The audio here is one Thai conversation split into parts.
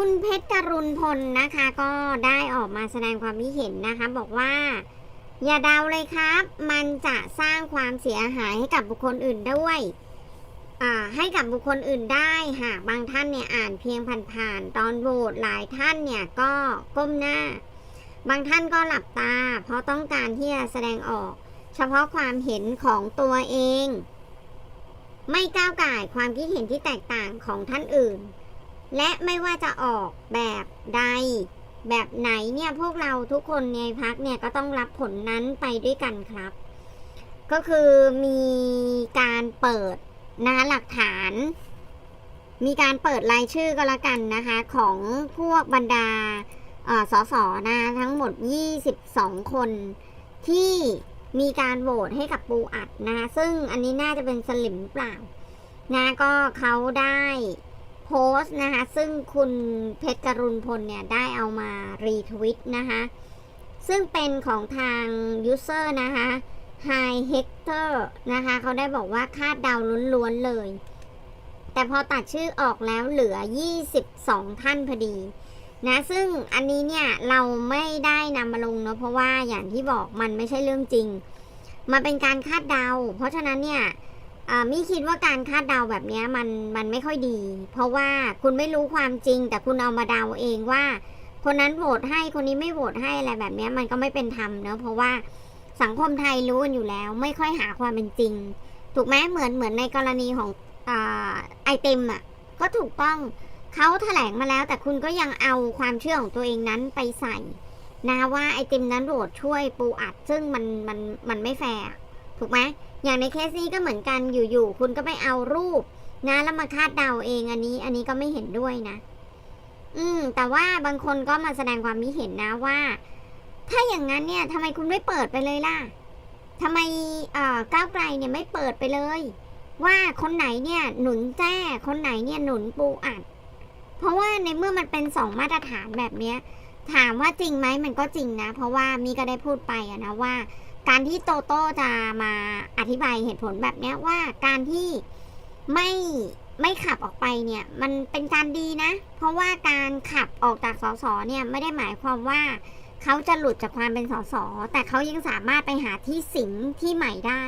คุณเพชรกรุณพลนะคะ ก็ได้ออกมาแสดงความคิดเห็นนะคะ บอกว่า อย่าเดาเลยครับ มันจะสร้างความเสียหายให้กับบุคคลอื่นด้วยให้กับบุคคลอื่นได้หากบางท่านเนี่ยอ่านเพียงผ่านๆตอนโหวตหลายท่านเนี่ยก็ก้มหน้า บางท่านก็หลับตา เพราะต้องการที่จะแสดงออก เฉพาะความเห็นของตัวเอง ไม่ก้าวไก่ความคิดเห็นที่แตกต่างของท่านอื่น และไม่ว่าจะออกแบบใด แบบไหนเนี่ยพวกเราทุกคนในพักเนี่ยก็ต้องรับผลนั้นไปด้วยกันครับ ก็คือมีการเปิดนะคะหลักฐาน มีการเปิดรายชื่อก็แล้วกันนะคะของพวกบรรดาอ่อสสนะทั้งหมด 22 คนที่มีการโหวตให้กับปูอัดนะคะซึ่งอันนี้น่าจะเป็นสลิมเปล่านะก็เขาได้ โพสต์นะคะ ซึ่งคุณเพชรกรุณพลเนี่ย ได้เอามารีทวิตนะคะ ซึ่งเป็นของทางยูเซอร์นะคะ Hi Hector นะคะ เขาได้บอกว่าคาดเดาล้วนๆเลย แต่พอตัดชื่อออกแล้วเหลือ 22 ท่านพอดีนะซึ่งอันนี้เนี่ยเราไม่ได้นำมาลงเนาะเพราะว่าอย่างที่บอกมันไม่ใช่เรื่องจริง มันเป็นการคาดเดา เพราะฉะนั้นเนี่ย มิคิดว่าการคาดเดาแบบนี้มันมันไม่ค่อยดี เพราะว่าคุณไม่รู้ความจริง แต่คุณเอามาเดาเองว่า คนนั้นโหวตให้คนนี้ไม่โหวตให้อะไรแบบนี้มันก็ไม่เป็นธรรมเนอะเพราะว่าสังคมไทยรู้กันอยู่แล้ว ไม่ค่อยหาความเป็นจริง ถูกไหมเหมือนเหมือนในกรณีของอไอเต็มอะก็ถูกต้องเขาแถลงมาแล้ว แต่คุณก็ยังเอาความเชื่อของตัวเองนั้นไปใส่นะว่าไอเติมนั้นโหวตช่วยปูอัดซึ่งมันมันมันไม่แฟร์ ถูกไหมอย่างในเคสนี้ก็เหมือนกันอยู่ๆคุณก็ไปเอารูปนะแล้วมาคาดเดาเองอันนี้ อันนี้ก็ไม่เห็นด้วยนะ อืม แต่ว่าบางคนก็มาแสดงความคิดเห็นนะว่า ถ้าอย่างนั้นเนี่ยทำไมคุณไม่เปิดไปเลยล่ะทำไมเอ่อก้าวไกลเนี่ยไม่เปิดไปเลย ว่าคนไหนเนี่ยหนุนแจ้คนไหนเนี่ยหนุนปูอัด เพราะว่าในเมื่อมันเป็นสองมาตรฐานแบบเนี้ย ถามว่าจริงไหมมันก็จริงนะ เพราะว่ามีก็ได้พูดไปอะนะว่า การที่โตโต้จะมาอธิบายเหตุผลแบบนี้ว่าการที่ไม่ไม่ขับออกไปเนี่ย มันเป็นการดีนะ เพราะว่าการขับออกจากสสเนี่ยไม่ได้หมายความว่าเขาจะหลุดจากความเป็นสสแต่เขายังสามารถไปหาที่สิงที่ใหม่ได้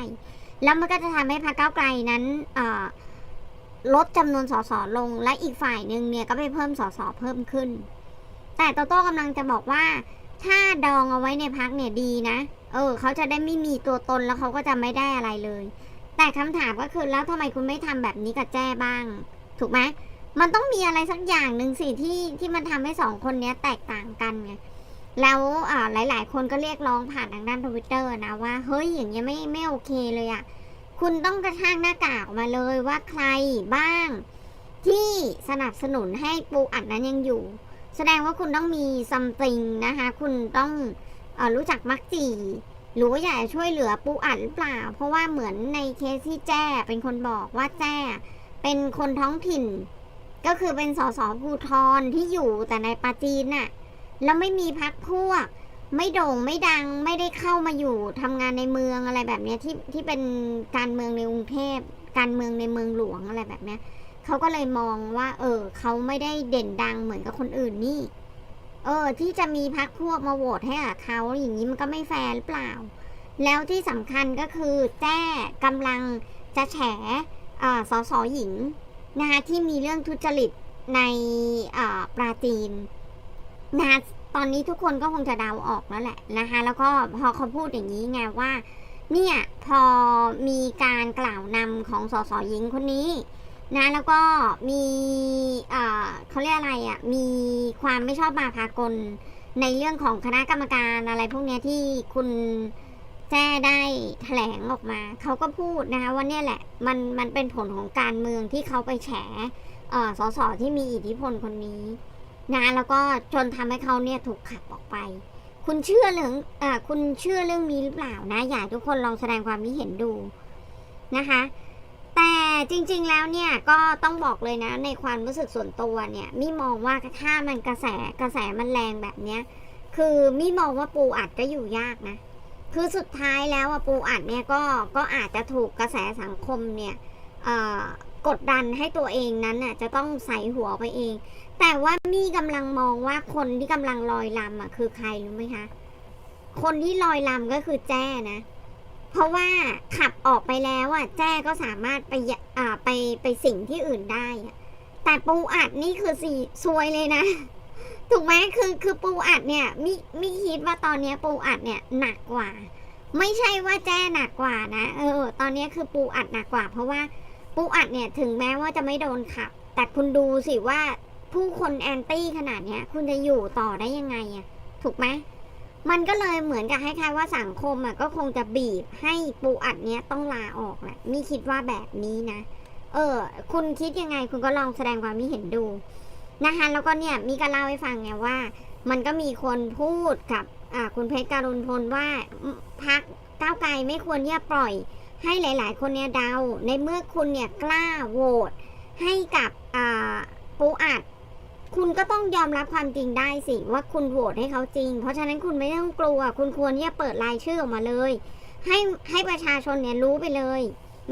แล้วมันก็จะทำให้พรรคก้าไกลนั้นลดจำนวนสสลง และอีกฝ่ายหนึ่งเนี่ยก็ไปเพิ่มสสเพิ่มขึ้น แต่โตโต้กำลังจะบอกว่า ถ้าดองเอาไว้ในพักเนี่ยดีนะ เออ เขาจะได้ไม่มีตัวตนแล้วเขาก็จะไม่ได้อะไรเลย แต่คำถามก็คือแล้วทำไมคุณไม่ทำแบบนี้กับแจ้บ้าง ถูกไหมมันต้องมีอะไรสักอย่างหนึ่งสิที่ที่มันทำให้สองคนเนี้ยแตกต่างกันไงแล้วอ่าหลายๆคนก็เรียกร้องผ่านทางด้านทวิตเตอร์นะว่า เฮ้ยอย่างเงี้ยไม่ไม่โอเคเลยอะ่ะคุณต้องกระช่างหน้ากากออกมาเลยว่าใครบ้าง ที่สนับสนุนให้ปูอัดนั้นยังอยู่ แสดงว่าคุณต้องมีซัมติงนะคะ คุณต้องอรู้จักมักจีหรือว่าอยากช่วยเหลือปูอัดหรือเปล่า เพราะว่าเหมือนในเคสที่แจ้เป็นคนบอกว่าแจ้เป็นคนท้องถิ่น ก็คือเป็นสสภูทรที่อยู่แต่ในปาจีนน่ะแล้วไม่มีพักพวก ไม่โด่งไม่ดังไม่ได้เข้ามาอยู่ทำงานในเมืองอะไรแบบเนี้ยที่ที่เป็นการเมืองในกรุงเทพการเมืองในเมืองหลวงอะไรแบบเนี้ย เขาก็เลยมองว่า เออ เขาไม่ได้เด่นดังเหมือนกับคนอื่นนี่ เออ ที่จะมีพักพวกมาโหวตให้กับเขาอย่างนี้มันก็ไม่แฟร์หรือเปล่า แล้วที่สำคัญก็คือแจ้กำลังจะแฉเอ่อสสหญิงนะคะที่มีเรื่องทุจริตในอ่อปราจีนนะคะตอนนี้ทุกคนก็คงจะเดาออกแล้วแหละนะคะแล้วก็พอเขาพูดอย่างนี้ไงว่า เนี่ยพอมีการกล่าวนำของสสหญิงคนนี้ นะแล้วก็มีเขาเรียกอะไรอะ่ะมีความไม่ชอบมาพากลในเรื่องของคณะกรรมการอะไรพวกนี้ที่คุณแจ้ได้แถลงออกมา เขาก็พูดนะคะว่าเนี่ยแหละ มันมันเป็นผลของการเมืองที่เขาไปแฉสสที่มีอิทธิพลคนนี้นะแล้วก็จนทำให้เขาเนี่ยถูกขับออกไป คุณเชื่อเรื่องอคุณเชื่อเรื่องนี้หรือเปล่านะ อยากทุกคนลองแสดงความคิดเห็นดูนะคะ แต่จริงๆแล้วเนี่ยก็ต้องบอกเลยนะในความรู้สึกส่วนตัวเนี่ยมิมองว่าถ้ามันกระแสกระแสมันแรงแบบเนี้ยคือมิมองว่าปูอัดก็อยู่ยากนะ คือสุดท้ายแล้วปูอัดเนี่ยก็ก็อาจจะถูกกระแสสังคมเนี่ยกดดันให้ตัวเองนั้นน่ะจะต้องใส่หัวไปเอง แต่ว่ามี่กำลังมองว่าคนที่กำลังลอยลำอะคือใครรู้ไหมคะ คนที่ลอยลำก็คือแจ้นะ ราะว่าขับออกไปแล้วอะแจ้ก็สามารถไปอ่าไปไปสิ่งที่อื่นได้แต่ปูอัดนี่คือสีซวยเลยนะ ถูกไหมคือคือปูอัดเนี่ยมิมิคิดว่าตอนนี้ปูอัดเนี่ยหนักกว่า ไม่ใช่ว่าแจ้หนักกว่านะเออ ตอนนี้คือปูอัดหนักกว่า เพราะว่าปูอัดเนี่ยถึงแม้ว่าจะไม่โดนขับ แต่คุณดูสิว่าผู้คนแอนตี้ขนาดเนี้ย คุณจะอยู่ต่อได้ยังไงอะถูกไหม มันก็เลยเหมือนกับคล้ายๆว่าสังคมอะก็คงจะบีบให้ปูอัดเนี้ยต้องลาออกแหละมิคิดว่าแบบนี้นะ เออ คุณคิดยังไงคุณก็ลองแสดงความคิดเห็นดูนะคะแล้วก็เนี่ยมีก็เล่าให้ฟังไงว่า มันก็มีคนพูดกับอ่าคุณเพชรการุณพลว่าพักก้าวไกลไม่ควรเนี่ยปล่อย ให้หลาย ๆ คนเนี่ยเดา ในเมื่อคุณเนี่ยกล้าโหวตให้กับอ่าปูอัด คุณก็ต้องยอมรับความจริงได้สิว่าคุณโหวตให้เขาจริง เพราะฉะนั้นคุณไม่ต้องกลัว คุณควรที่จะเปิดรายชื่อออกมาเลย ให้ให้ประชาชนเนี่ยรู้ไปเลย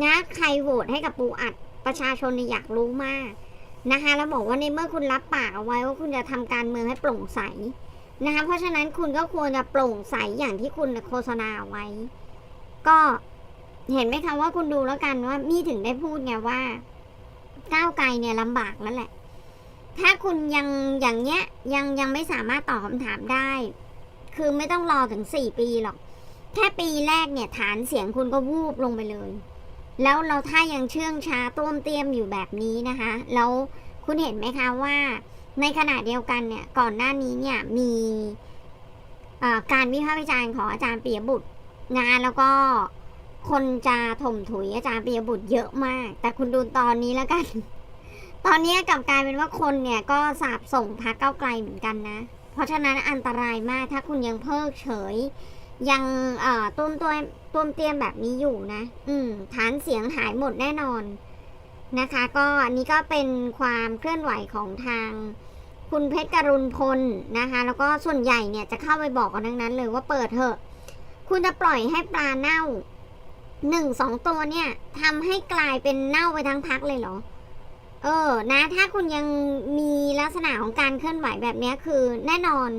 นะใครโหวตให้กับปูอัดประชาชนเนี่ยอยากรู้มากนะคะแล้วบอกว่าในเมื่อคุณรับปากเอาไว้ว่าคุณจะทำการเมืองให้โปร่งใสนะคะเพราะฉะนั้นคุณก็ควรจะโปร่งใสอย่างที่คุณโฆษณาเอาไว้ ก็เห็นไหมคะว่าคุณดูแล้วกันว่ามี่ถึงได้พูดไงว่าก้าวไกลเนี่ยลำบากแล้วแหละ ถ้าคุณยังอย่างเงี้ยยังยังไม่สามารถตอบคำถามได้ คือไม่ต้องรอถึงสี่ปีหรอก แค่ปีแรกเนี่ยฐานเสียงคุณก็วูบลงไปเลย แล้วเราถ้ายังเชื่องช้าต้มเตี้ยมอยู่แบบนี้นะคะ แล้วคุณเห็นไหมคะว่า ในขณะเดียวกันเนี่ยก่อนหน้านี้เนี่ยมีการวิพากษ์วิจารณ์ของอาจารย์ปียบุตร งานแล้วก็คนจะถมถุยอาจารย์ปียบุตรเยอะมาก แต่คุณดูตอนนี้แล้วกัน ตอนนี้กลับกลายเป็นว่าคนเนี่ยก็สาบส่งพักเก้าไกลเหมือนกันนะ เพราะฉะนั้นอันตรายมากถ้าคุณยังเพิกเฉย ยังเอ่อต้มตัวต้มเตียมแบบนี้อยู่นะ อืมฐานเสียงหายหมดแน่นอนนะคะ ก็อันนี้ก็เป็นความเคลื่อนไหวของทางคุณเพชรกรุณพลนะคะ แล้วก็ส่วนใหญ่เนี่ยจะเข้าไปบอกกันทั้งนั้นเลยว่าเปิดเถอะ คุณจะปล่อยให้ปลาเน่าหนึ่งสองตัวเนี่ยทำให้กลายเป็นเน่าไปทั้งพักเลยเหรอ เออนะถ้าคุณยังมีลักษณะของการเคลื่อนไหวแบบนี้คือแน่นอน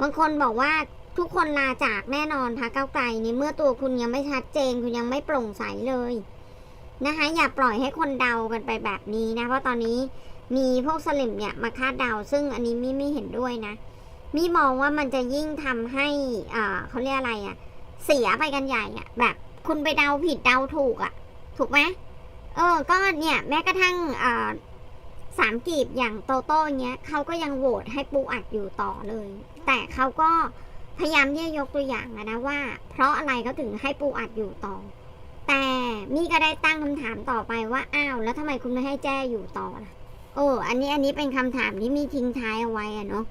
บางคนบอกว่าทุกคนลาจากแน่นอนพรรคก้าไกลในเมื่อตัวคุณยังไม่ชัดเจนคุณยังไม่โปร่งใสเลยนะคะอย่าปล่อยให้คนเดากันไปแบบนี้นะ เพราะตอนนี้มีพวกสลิมเนี่ยมาคาดเดา ซึ่งอันนี้มิไม่เห็นด้วยนะมิมองว่ามันจะยิ่งทำให้อ่าเขาเรียกอะไรอะ่ะ เสียไปกันใหญ่อะ่ะ แบบ คุณไปเดาผิดเดาถูกอะ่ะ ถูกไหมเออก็เนี่ยแม้กระทั่งอ่า สามกีบอย่างโตโต้เนี้ยเขาก็ยังโหวตให้ปูอัดอยู่ต่อเลย แต่เขาก็พยายามที่จะยกตัวอย่างอะนะว่า เพราะอะไรเขาถึงให้ปูอัดอยู่ต่อ แต่มี่ก็ได้ตั้งคำถามต่อไปว่าอ้าวแล้วทำไมคุณไม่ให้แจ้อยู่ต่อล่ะโอ้อันนี้อันนี้เป็นคำถามที่มีทิ้งท้ายเอาไว้อะเนาะ